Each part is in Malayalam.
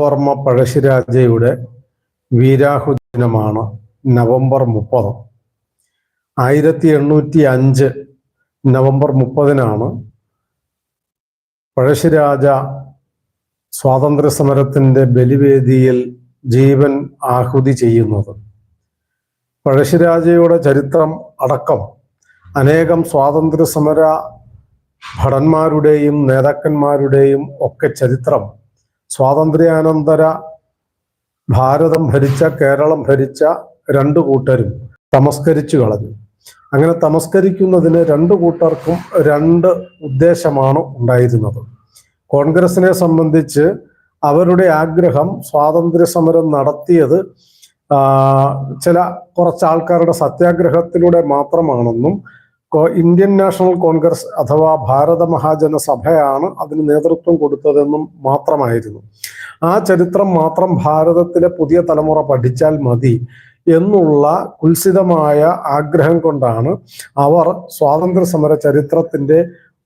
വർമ്മ പഴശ്ശിരാജയുടെ വീരാഹുദിനമാണ് നവംബർ മുപ്പത്. ആയിരത്തി എണ്ണൂറ്റി അഞ്ച് നവംബർ മുപ്പതിനാണ് പഴശ്ശിരാജ സ്വാതന്ത്ര്യ സമരത്തിന്റെ ബലിവേദിയിൽ ജീവൻ ആഹുതി ചെയ്യുന്നത്. പഴശ്ശിരാജയുടെ ചരിത്രം അടക്കം അനേകം സ്വാതന്ത്ര്യ സമര ഭടന്മാരുടെയും നേതാക്കന്മാരുടെയും ഒക്കെ ചരിത്രം സ്വാതന്ത്ര്യാനന്തര ഭാരതം ഭരിച്ച കേരളം ഭരിച്ച രണ്ടു കൂട്ടരും തമസ്കരിച്ചു കളഞ്ഞു. അങ്ങനെ തമസ്കരിക്കുന്നതിന് രണ്ടു കൂട്ടർക്കും രണ്ട് ഉദ്ദേശമാണ് ഉണ്ടായിരുന്നത്. കോൺഗ്രസിനെ സംബന്ധിച്ച് അവരുടെ ആഗ്രഹം സ്വാതന്ത്ര്യ സമരം നടത്തിയത് ചില കുറച്ച് ആൾക്കാരുടെ സത്യാഗ്രഹത്തിലൂടെ മാത്രമാണെന്നും ഇന്ത്യൻ നാഷണൽ കോൺഗ്രസ് അഥവാ ഭാരത മഹാജന സഭയാണ് അതിന് നേതൃത്വം കൊടുത്തതെന്നും മാത്രമായിരുന്നു. ആ ചരിത്രം മാത്രം ഭാരതത്തിലെ പുതിയ തലമുറ പഠിച്ചാൽ മതി എന്നുള്ള കുൽസിതമായ ആഗ്രഹം കൊണ്ടാണ് അവർ സ്വാതന്ത്ര്യ സമര ചരിത്രത്തിന്റെ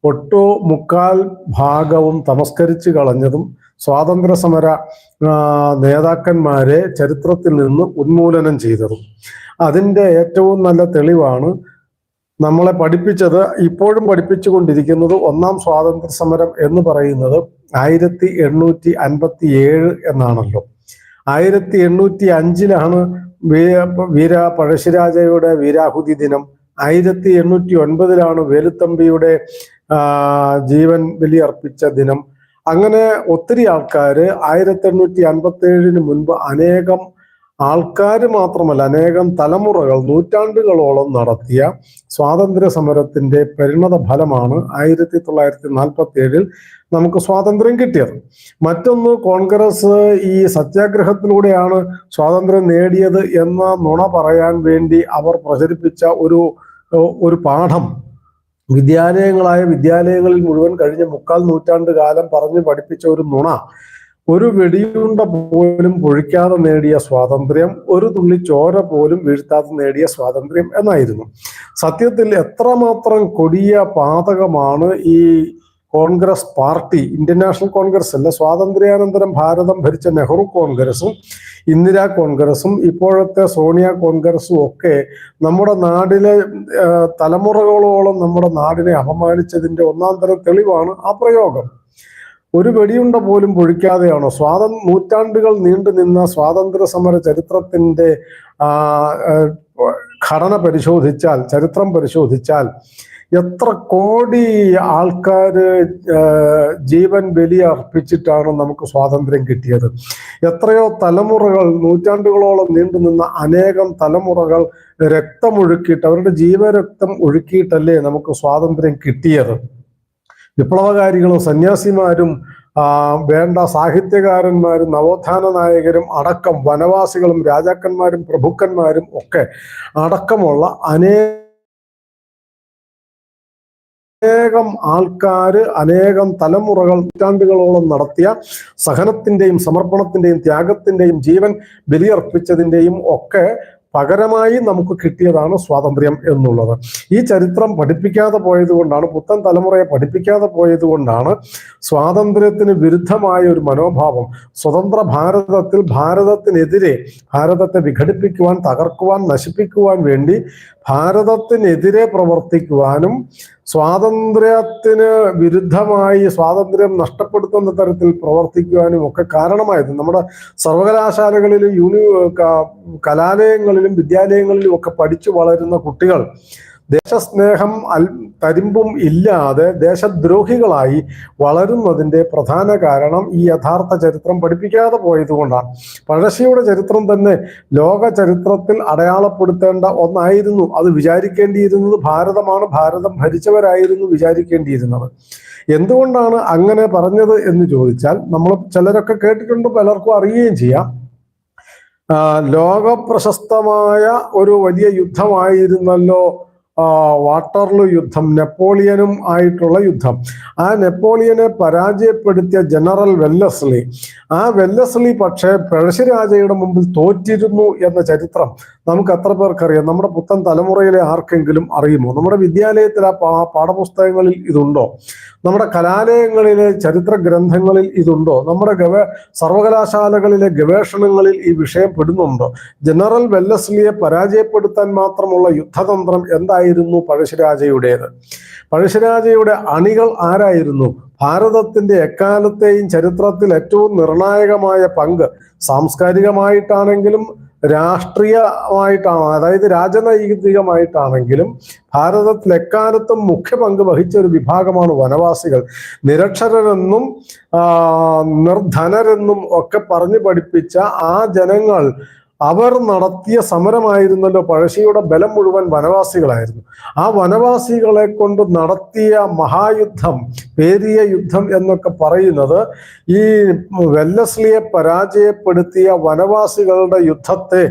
ഒട്ടു മുക്കാൽ ഭാഗവും തമസ്കരിച്ചു കളഞ്ഞതും സ്വാതന്ത്ര്യ സമര നേതാക്കന്മാരെ ചരിത്രത്തിൽ നിന്ന് ഉന്മൂലനം ചെയ്തതും. അതിന്റെ ഏറ്റവും നല്ല തെളിവാണ് നമ്മളെ പഠിപ്പിച്ചത് ഇപ്പോഴും പഠിപ്പിച്ചുകൊണ്ടിരിക്കുന്നത് ഒന്നാം സ്വാതന്ത്ര്യ സമരം എന്ന് പറയുന്നത് ആയിരത്തി എണ്ണൂറ്റി അൻപത്തി ഏഴ് എന്നാണല്ലോ. ആയിരത്തി എണ്ണൂറ്റി അഞ്ചിലാണ് വീര പഴശ്ശിരാജയുടെ വീരാഹുതി ദിനം. ആയിരത്തി എണ്ണൂറ്റി ഒൻപതിലാണ് വേലുത്തമ്പിയുടെ ജീവൻ ബലിയർപ്പിച്ച ദിനം. അങ്ങനെ ഒത്തിരി ആൾക്കാര് ആയിരത്തി എണ്ണൂറ്റി അൻപത്തി ഏഴിന് മുൻപ് അനേകം ആൾക്കാർ മാത്രമല്ല അനേകം തലമുറകൾ നൂറ്റാണ്ടുകളോളം നടത്തിയ സ്വാതന്ത്ര്യ സമരത്തിന്റെ പരിണത ഫലമാണ് ആയിരത്തി തൊള്ളായിരത്തി നാൽപ്പത്തി ഏഴിൽ നമുക്ക് സ്വാതന്ത്ര്യം കിട്ടിയത്. മറ്റൊന്ന് കോൺഗ്രസ് ഈ സത്യാഗ്രഹത്തിലൂടെയാണ് സ്വാതന്ത്ര്യം നേടിയത് എന്ന നുണ പറയാൻ വേണ്ടി അവർ പ്രചരിപ്പിച്ച ഒരു ഒരു പാഠം. വിദ്യാലയങ്ങളായ വിദ്യാലയങ്ങളിൽ മുഴുവൻ കഴിഞ്ഞ മുക്കാൽ നൂറ്റാണ്ട് കാലം പറഞ്ഞു പഠിപ്പിച്ച ഒരു നുണ. ഒരു വെടിയുണ്ട പോലും പൊഴിക്കാതെ നേടിയ സ്വാതന്ത്ര്യം ഒരു തുള്ളി ചോര പോലും വീഴ്ത്താതെ നേടിയ സ്വാതന്ത്ര്യം എന്നായിരുന്നു. സത്യത്തിൽ എത്രമാത്രം കൊടിയ പാതകമാണ് ഈ Congress party Indian National Congress അല്ല സ്വാതന്ത്ര്യാനന്തരം ഭാരതം ഭരിച്ച നെഹ്റു കോൺഗ്രസും ഇന്ദിരാ കോൺഗ്രസും ഇപ്പോഴത്തെ സോണിയ കോൺഗ്രസും ഒക്കെ നമ്മുടെ നാടിലെ തലമുറകളോളം നമ്മുടെ നാടിനെ അപമാനിച്ചതിന്റെ ഒന്നാം തരം തെളിവാണ് ആ പ്രയോഗം. ഒരു വെടിയുണ്ട പോലും പൊഴിക്കാതെയാണോ? സ്വാതന്ത്ര്യ നൂറ്റാണ്ടുകൾ നീണ്ടു നിന്ന സ്വാതന്ത്ര്യ സമര ചരിത്രത്തിന്റെ ഘടന പരിശോധിച്ചാൽ ചരിത്രം പരിശോധിച്ചാൽ എത്ര കോടി ആൾക്കാർ ജീവൻ ബലി അർപ്പിച്ചിട്ടാണ് നമുക്ക് സ്വാതന്ത്ര്യം കിട്ടിയത്. എത്രയോ തലമുറകൾ നൂറ്റാണ്ടുകളോളം നീണ്ടു നിന്ന അനേകം തലമുറകൾ രക്തമൊഴുക്കിയിട്ട് അവരുടെ ജീവരക്തം ഒഴുക്കിയിട്ടല്ലേ നമുക്ക് സ്വാതന്ത്ര്യം കിട്ടിയത്. വിപ്ലവകാരികളും സന്യാസിമാരും വേണ്ട സാഹിത്യകാരന്മാരും നവോത്ഥാന നായകരും അടക്കം വനവാസികളും രാജാക്കന്മാരും പ്രഭുക്കന്മാരും ഒക്കെ അടക്കമുള്ള അനേകം ആൾക്കാര് അനേകം തലമുറകൾ നൂറ്റാണ്ടുകളോളം നടത്തിയ സഹനത്തിന്റെയും സമർപ്പണത്തിന്റെയും ത്യാഗത്തിന്റെയും ജീവൻ ബലിയർപ്പിച്ചതിന്റെയും ഒക്കെ പകരമായി നമുക്ക് കിട്ടിയതാണ് സ്വാതന്ത്ര്യം എന്നുള്ളത്. ഈ ചരിത്രം പഠിപ്പിക്കാതെ പോയത് കൊണ്ടാണ് പുത്തൻ തലമുറയെ പഠിപ്പിക്കാതെ പോയത് കൊണ്ടാണ് സ്വാതന്ത്ര്യത്തിന് വിരുദ്ധമായ ഒരു മനോഭാവം സ്വതന്ത്ര ഭാരതത്തിൽ ഭാരതത്തിനെതിരെ ഭാരതത്തെ വിഘടിപ്പിക്കുവാൻ തകർക്കുവാൻ നശിപ്പിക്കുവാൻ വേണ്ടി ഭാരതത്തിനെതിരെ പ്രവർത്തിക്കുവാനും സ്വാതന്ത്ര്യത്തിന് വിരുദ്ധമായി സ്വാതന്ത്ര്യം നഷ്ടപ്പെടുത്തുന്ന തരത്തിൽ പ്രവർത്തിക്കുവാനും ഒക്കെ കാരണമായത്. നമ്മുടെ സർവകലാശാലകളിലും യൂണി കലാലയങ്ങളിലും വിദ്യാലയങ്ങളിലും ഒക്കെ പഠിച്ചു വളരുന്ന കുട്ടികൾ ദേശസ്നേഹം അൽ തരിമ്പും ഇല്ലാതെ ദേശദ്രോഹികളായി വളരുന്നതിന്റെ പ്രധാന കാരണം ഈ യഥാർത്ഥ ചരിത്രം പഠിപ്പിക്കാതെ പോയതുകൊണ്ടാണ് പഴശ്ശിയുടെ ചരിത്രം തന്നെ ലോക ചരിത്രത്തിൽ അടയാളപ്പെടുത്തേണ്ട ഒന്നായിരുന്നു. അത് വിചാരിക്കേണ്ടിയിരുന്നത് ഭാരതമാണ്. ഭാരതം ഭരിച്ചവരായിരുന്നു വിചാരിക്കേണ്ടിയിരുന്നത്. എന്തുകൊണ്ടാണ് അങ്ങനെ പറഞ്ഞത് എന്ന് ചോദിച്ചാൽ നമ്മൾ ചിലരൊക്കെ കേട്ടിട്ടുണ്ട് പലർക്കും അറിയുകയും ചെയ്യാം. ലോക പ്രശസ്തമായ ഒരു വലിയ യുദ്ധമായിരുന്നല്ലോ വാട്ടർലു യുദ്ധം നെപ്പോളിയനും ആയിട്ടുള്ള യുദ്ധം. ആ നെപ്പോളിയനെ പരാജയപ്പെടുത്തിയ ജനറൽ വെല്ലസ്ലി. ആ വെല്ലസ്ലി പക്ഷേ പഴശ്ശിരാജയുടെ മുമ്പിൽ തോറ്റിരുന്നു എന്ന ചരിത്രം നമുക്ക് എത്ര പേർക്കറിയാം? നമ്മുടെ പുത്തൻ തലമുറയിലെ ആർക്കെങ്കിലും അറിയുമോ? നമ്മുടെ വിദ്യാലയത്തിൽ ആ പാഠപുസ്തകങ്ങളിൽ ഇതുണ്ടോ? നമ്മുടെ കലാലയങ്ങളിലെ ചരിത്ര ഗ്രന്ഥങ്ങളിൽ ഇതുണ്ടോ? നമ്മുടെ ഗവേ സർവകലാശാലകളിലെ ഗവേഷണങ്ങളിൽ ഈ വിഷയം പെടുന്നുണ്ടോ? ജനറൽ വെല്ലസ്ലിയെ പരാജയപ്പെടുത്താൻ മാത്രമുള്ള യുദ്ധതന്ത്രം എന്തായിരുന്നു പഴശ്ശിരാജയുടേത്? പഴശ്ശിരാജയുടെ അണികൾ ആരായിരുന്നു? ഭാരതത്തിന്റെ എക്കാലത്തെയും ചരിത്രത്തിൽ ഏറ്റവും നിർണായകമായ പങ്ക് സാംസ്കാരികമായിട്ടാണെങ്കിലും രാഷ്ട്രീയമായിട്ടാണ് അതായത് രാജനൈതികമായിട്ടാണെങ്കിലും ഭാരതത്തിൽ എക്കാലത്തും മുഖ്യ പങ്ക് വഹിച്ച ഒരു വിഭാഗമാണ് വനവാസികൾ. നിരക്ഷരരെന്നും നിർധനരെന്നും ഒക്കെ പറഞ്ഞു പഠിപ്പിച്ച ആ ജനങ്ങൾ അവർ നടത്തിയ സമരമായിരുന്നല്ലോ പഴശ്ശിയുടെ ബലം മുഴുവൻ വനവാസികളായിരുന്നു. ആ വനവാസികളെ കൊണ്ട് നടത്തിയ മഹായുദ്ധം പേരിയ യുദ്ധം എന്നൊക്കെ പറയുന്നത് ഈ വെല്ലസ്ലിയെ പരാജയപ്പെടുത്തിയ വനവാസികളുടെ യുദ്ധത്തെ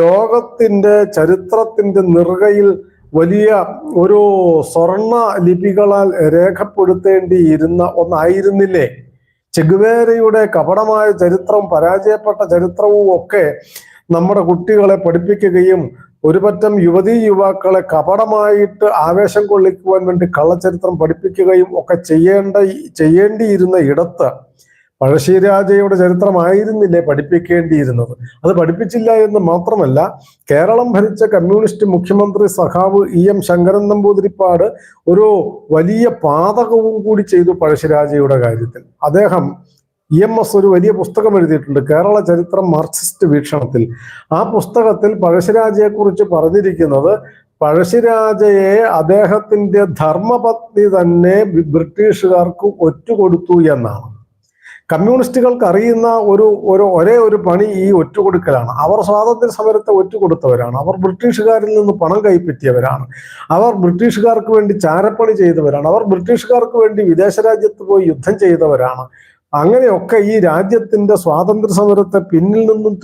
ലോകത്തിന്റെ ചരിത്രത്തിന്റെ നിറുകയിൽ വലിയ ഒരു സ്വർണ ലിപികളാൽ രേഖപ്പെടുത്തേണ്ടിയിരുന്ന ഒന്നായിരുന്നില്ലേ? ചെഗുവേരയുടെ കപടമായ ചരിത്രവും പരാജയപ്പെട്ട ചരിത്രവും ഒക്കെ നമ്മുടെ കുട്ടികളെ പഠിപ്പിക്കുകയും ഒരുപറ്റം യുവതീ യുവാക്കളെ കപടമായിട്ട് ആവേശം കൊള്ളിക്കുവാൻ വേണ്ടി കള്ളച്ചരിത്രം പഠിപ്പിക്കുകയും ഒക്കെ ചെയ്യേണ്ട ചെയ്യേണ്ടിയിരുന്ന ഇടത്ത് പഴശ്ശിരാജയുടെ ചരിത്രമായിരുന്നില്ലേ പഠിപ്പിക്കേണ്ടിയിരുന്നത്? അത് പഠിപ്പിച്ചില്ല എന്ന് മാത്രമല്ല കേരളം ഭരിച്ച കമ്മ്യൂണിസ്റ്റ് മുഖ്യമന്ത്രി സഖാവ് ഇ എം ശങ്കരൻ നമ്പൂതിരിപ്പാട് ഒരു വലിയ പാതകവും കൂടി ചെയ്തു പഴശ്ശിരാജയുടെ കാര്യത്തിൽ. അദ്ദേഹം ഇ എം എസ് ഒരു വലിയ പുസ്തകം എഴുതിയിട്ടുണ്ട്. കേരള ചരിത്രം മാർക്സിസ്റ്റ് വീക്ഷണത്തിൽ. ആ പുസ്തകത്തിൽ പഴശ്ശിരാജയെക്കുറിച്ച് പറഞ്ഞിരിക്കുന്നത് പഴശ്ശിരാജയെ അദ്ദേഹത്തിന്റെ ധർമ്മപത്നി തന്നെ ബ്രിട്ടീഷുകാർക്ക് ഒറ്റുകൊടുത്തു എന്നാണ്. കമ്മ്യൂണിസ്റ്റുകൾക്ക് അറിയുന്ന ഒരു ഒരു ഒരേ ഒരു പണി ഈ ഒറ്റുകൊടുക്കലാണ്. അവർ സ്വാതന്ത്ര്യ സമരത്തെ ഒറ്റുകൊടുത്തവരാണ്. അവർ ബ്രിട്ടീഷുകാരിൽ നിന്ന് പണം കൈപ്പറ്റിയവരാണ്. അവർ ബ്രിട്ടീഷുകാർക്ക് വേണ്ടി ചാരപ്പണി ചെയ്തവരാണ്. അവർ ബ്രിട്ടീഷുകാർക്ക് വേണ്ടി വിദേശ രാജ്യത്ത് പോയി യുദ്ധം ചെയ്തവരാണ്. അങ്ങനെയൊക്കെ ഈ രാജ്യത്തിന്റെ സ്വാതന്ത്ര്യ സമരത്തെ പിന്നിൽ നിന്നും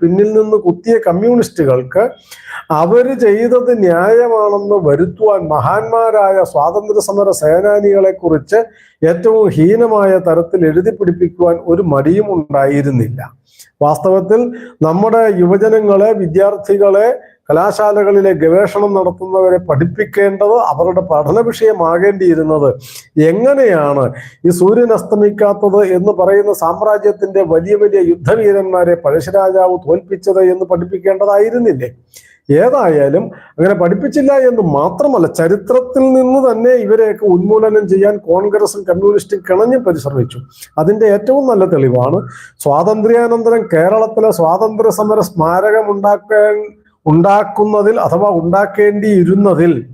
പിന്നിൽ നിന്ന് കുത്തിയ കമ്മ്യൂണിസ്റ്റുകൾക്ക് അവർ ചെയ്തത് ന്യായമാണെന്ന് വരുത്തുവാൻ മഹാന്മാരായ സ്വാതന്ത്ര്യ സമര സേനാനികളെ കുറിച്ച് ഏറ്റവും ഹീനമായ തരത്തിൽ എഴുതി പിടിപ്പിക്കുവാൻ ഒരു മടിയും ഉണ്ടായിരുന്നില്ല. വാസ്തവത്തിൽ നമ്മുടെ യുവജനങ്ങളെ വിദ്യാർത്ഥികളെ കലാശാലകളിലെ ഗവേഷണം നടത്തുന്നവരെ പഠിപ്പിക്കേണ്ടത് അവരുടെ പഠന വിഷയമാകേണ്ടിയിരുന്നത് എങ്ങനെയാണ് ഈ സൂര്യൻ അസ്തമിക്കാത്തത് എന്ന് പറയുന്ന സാമ്രാജ്യത്തിന്റെ വലിയ വലിയ യുദ്ധവീരന്മാരെ പഴശ്ശിരാജാവ് തോൽപ്പിച്ചത് എന്ന് പഠിപ്പിക്കേണ്ടതായിരുന്നില്ലേ? ഏതായാലും അങ്ങനെ പഠിപ്പിച്ചില്ല എന്ന് മാത്രമല്ല ചരിത്രത്തിൽ നിന്ന് തന്നെ ഇവരെയൊക്കെ ഉന്മൂലനം ചെയ്യാൻ കോൺഗ്രസും കമ്മ്യൂണിസ്റ്റും കിണഞ്ഞും പരിശ്രമിച്ചു. അതിന്റെ ഏറ്റവും നല്ല തെളിവാണ് സ്വാതന്ത്ര്യാനന്തരം കേരളത്തിലെ സ്വാതന്ത്ര്യ സമര സ്മാരകം ഉണ്ടാക്കാൻ ഉണ്ടാക്കുന്നതിൽ അഥവാ ഉണ്ടാക്കേണ്ടിയിരുന്നതിൽ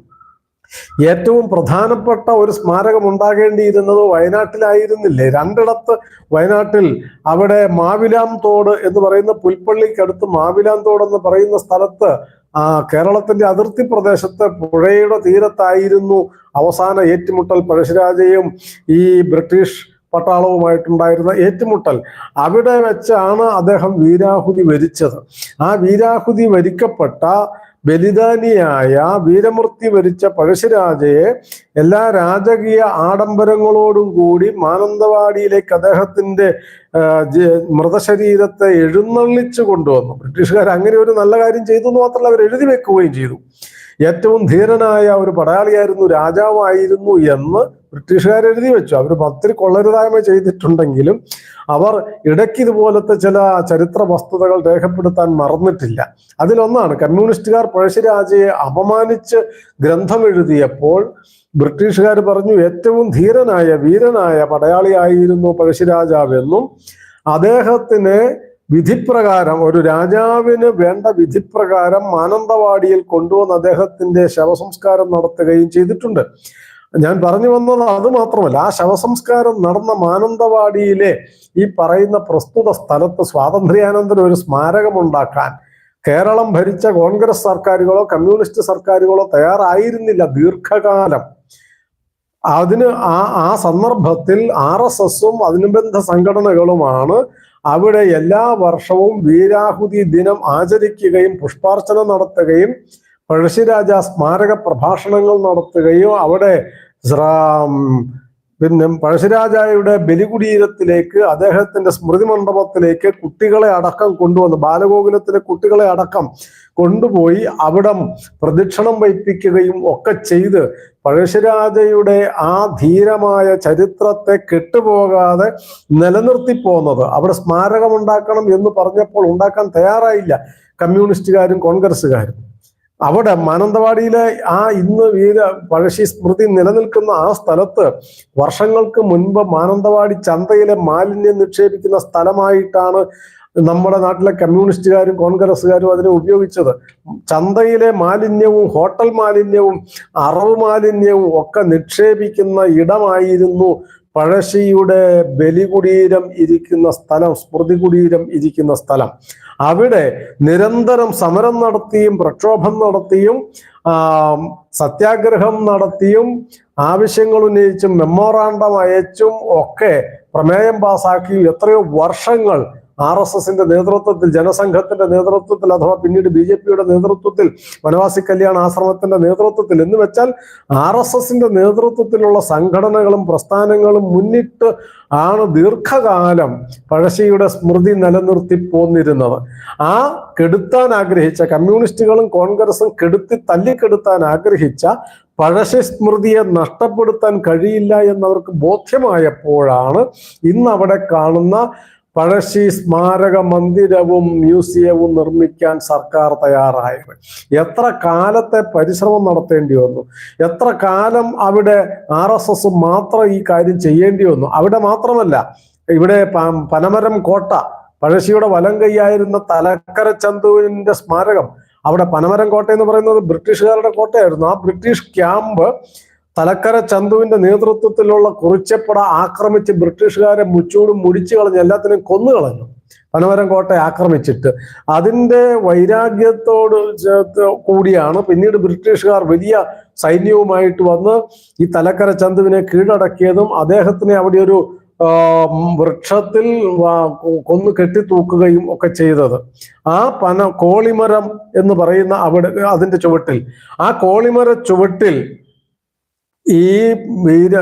ഏറ്റവും പ്രധാനപ്പെട്ട ഒരു സ്മാരകം ഉണ്ടാകേണ്ടിയിരുന്നത് വയനാട്ടിലായിരുന്നില്ലേ? രണ്ടിടത്ത് വയനാട്ടിൽ അവിടെ മാവിലാം തോട് എന്ന് പറയുന്ന പുൽപ്പള്ളിക്കടുത്ത് മാവിലാം തോട് എന്ന് പറയുന്ന സ്ഥലത്ത് ആ കേരളത്തിന്റെ അതിർത്തി പ്രദേശത്ത് പുഴയുടെ തീരത്തായിരുന്നു അവസാന ഏറ്റുമുട്ടൽ പഴശ്ശിരാജയും ഈ ബ്രിട്ടീഷ് പട്ടാളവുമായിട്ടുണ്ടായിരുന്ന ഏറ്റുമുട്ടൽ. അവിടെ വെച്ചാണ് അദ്ദേഹം വീരാഹുതി വരിച്ചത്. ആ വീരാഹുതി വരിക്കപ്പെട്ട ബലിദാനിയായ വീരമൃത്യു വരിച്ച പഴശ്ശിരാജയെ എല്ലാ രാജകീയ ആഡംബരങ്ങളോടും കൂടി മാനന്തവാടിയിലേക്ക് അദ്ദേഹത്തിന്റെ മൃതശരീരത്തെ എഴുന്നള്ളിച്ചു കൊണ്ടുവന്നു. ബ്രിട്ടീഷുകാർ അങ്ങനെ ഒരു നല്ല കാര്യം ചെയ്തു എന്ന് മാത്രമല്ല അവർ എഴുതി വെക്കുകയും ചെയ്തു. ഏറ്റവും ധീരനായ ഒരു പടയാളിയായിരുന്നു രാജാവായിരുന്നു എന്ന് ബ്രിട്ടീഷുകാർ എഴുതി വെച്ചു. അവർ ഒത്തിരി കൊള്ളരുതായ്മ ചെയ്തിട്ടുണ്ടെങ്കിലും അവർ ഇടയ്ക്ക് ഇതുപോലത്തെ ചില ചരിത്ര വസ്തുതകൾ രേഖപ്പെടുത്താൻ മറന്നിട്ടില്ല. അതിലൊന്നാണ് കമ്മ്യൂണിസ്റ്റുകാർ പഴശ്ശിരാജയെ അപമാനിച്ച് ഗ്രന്ഥം എഴുതിയപ്പോൾ ബ്രിട്ടീഷുകാർ പറഞ്ഞു ഏറ്റവും ധീരനായ വീരനായ പടയാളിയായിരുന്നു പഴശ്ശിരാജാവെന്നും അദ്ദേഹത്തിന് വിധിപ്രകാരം ഒരു രാജാവിന് വേണ്ട വിധിപ്രകാരം മാനന്തവാടിയിൽ കൊണ്ടുവന്ന് അദ്ദേഹത്തിന്റെ ശവസംസ്കാരം നടത്തുകയും ചെയ്തിട്ടുണ്ട്. ഞാൻ പറഞ്ഞു വന്നത് അത് മാത്രമല്ല ആ ശവസംസ്കാരം നടന്ന മാനന്തവാടിയിലെ ഈ പറയുന്ന പ്രസ്തുത സ്ഥലത്ത് സ്വാതന്ത്ര്യാനന്തരം ഒരു സ്മാരകം ഉണ്ടാക്കാൻ കേരളം ഭരിച്ച കോൺഗ്രസ് സർക്കാരുകളോ കമ്മ്യൂണിസ്റ്റ് സർക്കാരുകളോ തയ്യാറായിരുന്നില്ല ദീർഘകാലം. അതിന് ആ ആ സന്ദർഭത്തിൽ ആർ എസ് എസും അനുബന്ധ സംഘടനകളുമാണ് അവിടെ എല്ലാ വർഷവും വീരാഹുതി ദിനം ആചരിക്കുകയും പുഷ്പാർച്ചന നടത്തുകയും പഴശ്ശിരാജ സ്മാരക പ്രഭാഷണങ്ങൾ നടത്തുകയും അവിടെ പിന്നെ പഴശ്ശിരാജായുടെ ബലികുടീരത്തിലേക്ക് അദ്ദേഹത്തിന്റെ സ്മൃതി മണ്ഡപത്തിലേക്ക് കുട്ടികളെ അടക്കം കൊണ്ടുവന്നു. ബാലഗോകുലത്തിലെ കുട്ടികളെ അടക്കം കൊണ്ടുപോയി അവിടം പ്രദക്ഷിണം വയ്പ്പിക്കുകയും ഒക്കെ ചെയ്ത് പഴശ്ശിരാജയുടെ ആ ധീരമായ ചരിത്രത്തെ കെട്ടുപോകാതെ നിലനിർത്തി പോന്നത്. അവിടെ സ്മാരകം ഉണ്ടാക്കണം എന്ന് പറഞ്ഞപ്പോൾ ഉണ്ടാക്കാൻ തയ്യാറായില്ല. കമ്മ്യൂണിസ്റ്റുകാരും കോൺഗ്രസ്സുകാരും. അവിടെ മാനന്തവാടിയിലെ ആ ഇന്ന് വീര പഴശ്ശി സ്മൃതി നിലനിൽക്കുന്ന ആ സ്ഥലത്ത് വർഷങ്ങൾക്ക് മുൻപ് മാനന്തവാടി ചന്തയിലെ മാലിന്യം നിക്ഷേപിക്കുന്ന സ്ഥലമായിട്ടാണ് നമ്മുടെ നാട്ടിലെ കമ്മ്യൂണിസ്റ്റുകാരും കോൺഗ്രസ്സുകാരും അതിനെ ഉപയോഗിച്ചത്. ചന്തയിലെ മാലിന്യവും ഹോട്ടൽ മാലിന്യവും അറവ് മാലിന്യവും ഒക്കെ നിക്ഷേപിക്കുന്ന ഇടമായിരുന്നു പഴശ്ശിയുടെ ബലികുടീരം ഇരിക്കുന്ന സ്ഥലം സ്മൃതി കുടീരം ഇരിക്കുന്ന സ്ഥലം. അവിടെ നിരന്തരം സമരം നടത്തിയും പ്രക്ഷോഭം നടത്തിയും സത്യാഗ്രഹം നടത്തിയും ആവശ്യങ്ങൾ ഉന്നയിച്ചും മെമ്മോറാണ്ടം അയച്ചും ഒക്കെ പ്രമേയം പാസാക്കിയും എത്രയോ വർഷങ്ങൾ ആർ എസ് എസിന്റെ നേതൃത്വത്തിൽ ജനസംഘത്തിന്റെ നേതൃത്വത്തിൽ അഥവാ പിന്നീട് ബി ജെ പിയുടെ നേതൃത്വത്തിൽ വനവാസി കല്യാണ ആശ്രമത്തിന്റെ നേതൃത്വത്തിൽ എന്ന് വെച്ചാൽ ആർ എസ് എസിന്റെ നേതൃത്വത്തിലുള്ള സംഘടനകളും പ്രസ്ഥാനങ്ങളും മുന്നിട്ട് ആണ് ദീർഘകാലം പഴശ്ശിയുടെ സ്മൃതി നിലനിർത്തി പോന്നിരുന്നത്. ആ കെടുത്താൻ ആഗ്രഹിച്ച കമ്മ്യൂണിസ്റ്റുകളും കോൺഗ്രസും കെടുത്തി തല്ലിക്കെടുത്താൻ ആഗ്രഹിച്ച പഴശ്ശി സ്മൃതിയെ നഷ്ടപ്പെടുത്താൻ കഴിയില്ല എന്നവർക്ക് ബോധ്യമായപ്പോഴാണ് ഇന്ന് അവിടെ കാണുന്ന പഴശ്ശി സ്മാരക മന്ദിരവും മ്യൂസിയവും നിർമ്മിക്കാൻ സർക്കാർ തയ്യാറായത് എത്ര കാലത്തെ പരിശ്രമം നടത്തേണ്ടി വന്നു? എത്ര കാലം അവിടെ ആർ എസ് എസ് മാത്രം ഈ കാര്യം ചെയ്യേണ്ടി വന്നു? അവിടെ മാത്രമല്ല ഇവിടെ പനമരം കോട്ട പഴശ്ശിയുടെ വലം കൈയായിരുന്ന തലക്കര ചന്തുവിന്റെ സ്മാരകം അവിടെ പനമരം കോട്ട എന്ന് പറയുന്നത് ബ്രിട്ടീഷുകാരുടെ കോട്ടയായിരുന്നു. ആ ബ്രിട്ടീഷ് ക്യാമ്പ് തലക്കര ചന്തുവിന്റെ നേതൃത്വത്തിലുള്ള കുറിച്ചപ്പട ആക്രമിച്ച് ബ്രിട്ടീഷുകാരെ മുച്ചൂടും മുടിച്ചു കളഞ്ഞ് എല്ലാത്തിനും കൊന്നു കളഞ്ഞു. പനമരം കോട്ടയെ ആക്രമിച്ചിട്ട്. അതിന്റെ വൈരാഗ്യത്തോട് കൂടിയാണ് പിന്നീട് ബ്രിട്ടീഷുകാർ വലിയ സൈന്യവുമായിട്ട് വന്ന് ഈ തലക്കര ചന്തുവിനെ കീഴടക്കിയതും അദ്ദേഹത്തിനെ അവിടെ ഒരു വൃക്ഷത്തിൽ കൊന്നു കെട്ടിത്തൂക്കുകയും ഒക്കെ ചെയ്തത്. ആ പന കോളിമരം എന്ന് പറയുന്ന അവിടെ അതിന്റെ ചുവട്ടിൽ. ആ കോളിമര ചുവട്ടിൽ ഈ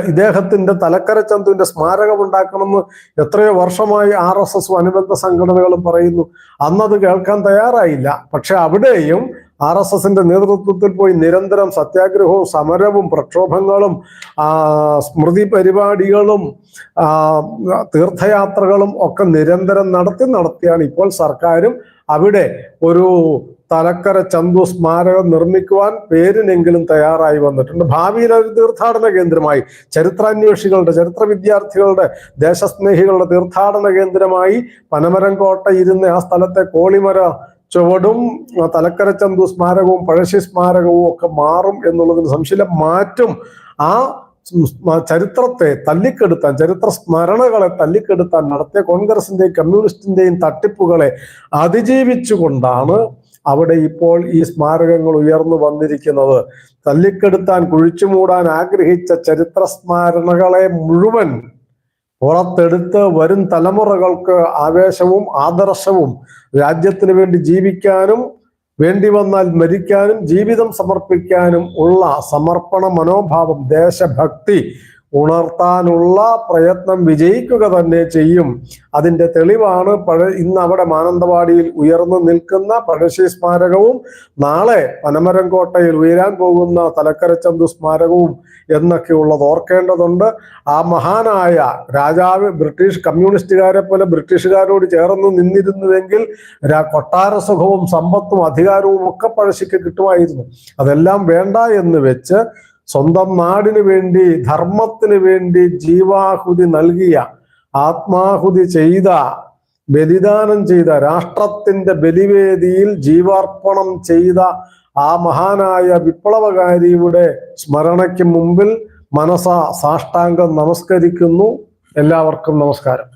ഇദ്ദേഹത്തിന്റെ തലക്കര ചന്തുവിന്റെ സ്മാരകം ഉണ്ടാക്കണമെന്ന് എത്രയോ വർഷമായി ആർ എസ് എസും അനുബന്ധ സംഘടനകളും പറയുന്നു. അന്നത് കേൾക്കാൻ തയ്യാറായില്ല. പക്ഷെ അവിടെയും ആർ എസ് എസിന്റെ നേതൃത്വത്തിൽ പോയി നിരന്തരം സത്യാഗ്രഹവും സമരവും പ്രക്ഷോഭങ്ങളും സ്മൃതി പരിപാടികളും തീർത്ഥയാത്രകളും ഒക്കെ നിരന്തരം നടത്തി നടത്തിയാണ് ഇപ്പോൾ സർക്കാരും അവിടെ ഒരു തലക്കര ചന്തു സ്മാരകം നിർമ്മിക്കുവാൻ പേരിനെങ്കിലും തയ്യാറായി വന്നിട്ടുണ്ട്. ഭാവിയിൽ ഒരു തീർത്ഥാടന കേന്ദ്രമായി ചരിത്രാന്വേഷികളുടെ ചരിത്ര വിദ്യാർത്ഥികളുടെ ദേശസ്നേഹികളുടെ തീർത്ഥാടന കേന്ദ്രമായി പനമരം കോട്ട ഇരുന്ന ആ സ്ഥലത്തെ കോളിമര ചുവടും തലക്കര ചന്തു സ്മാരകവും പഴശ്ശി സ്മാരകവും ഒക്കെ മാറും എന്നുള്ളതിന് സംശയം മാറ്റും. ആ ചരിത്രത്തെ തല്ലിക്കെടുത്താൻ ചരിത്ര സ്മരണകളെ തല്ലിക്കെടുത്താൻ നടത്തിയ കോൺഗ്രസിന്റെയും കമ്മ്യൂണിസ്റ്റിന്റെയും തട്ടിപ്പുകളെ അതിജീവിച്ചുകൊണ്ടാണ് അവിടെ ഇപ്പോൾ ഈ സ്മാരകങ്ങൾ ഉയർന്നു വന്നിരിക്കുന്നത്. തല്ലിക്കെടുത്താൻ കുഴിച്ചു മൂടാൻ ആഗ്രഹിച്ച ചരിത്ര സ്മാരണകളെ മുഴുവൻ പുറത്തെടുത്ത് വരും തലമുറകൾക്ക് ആവേശവും ആദർശവും രാജ്യത്തിന് വേണ്ടി ജീവിക്കാനും വേണ്ടി വന്നാൽ മരിക്കാനും ജീവിതം സമർപ്പിക്കാനും ഉള്ള സമർപ്പണ മനോഭാവം ദേശഭക്തി ഉണർത്താനുള്ള പ്രയത്നം വിജയിക്കുക തന്നെ ചെയ്യും. അതിന്റെ തെളിവാണ് പഴ ഇന്ന് അവിടെ മാനന്തവാടിയിൽ ഉയർന്നു നിൽക്കുന്ന പഴശ്ശി സ്മാരകവും നാളെ പനമരം കോട്ടയിൽ ഉയരാൻ പോകുന്ന തലക്കരച്ചന്തു സ്മാരകവും എന്നൊക്കെ ഉള്ളത് ഓർക്കേണ്ടതുണ്ട്. ആ മഹാനായ രാജാവ് ബ്രിട്ടീഷ് കമ്മ്യൂണിസ്റ്റുകാരെ പോലെ ബ്രിട്ടീഷുകാരോട് ചേർന്ന് നിന്നിരുന്നുവെങ്കിൽ കൊട്ടാര സുഖവും സമ്പത്തും അധികാരവും ഒക്കെ പഴശ്ശിക്ക് കിട്ടുമായിരുന്നു. അതെല്ലാം വേണ്ട എന്ന് വെച്ച് സ്വന്തം നാടിന് വേണ്ടി ധർമ്മത്തിന് വേണ്ടി ജീവാഹുതി നൽകിയ ആത്മാഹുതി ചെയ്ത ബലിദാനം ചെയ്ത രാഷ്ട്രത്തിന്റെ ബലിവേദിയിൽ ജീവാർപ്പണം ചെയ്ത ആ മഹാനായ വിപ്ലവകാരിയുടെ സ്മരണയ്ക്ക് മുമ്പിൽ മനസ സാഷ്ടാംഗം നമസ്കരിക്കുന്നു. എല്ലാവർക്കും നമസ്കാരം.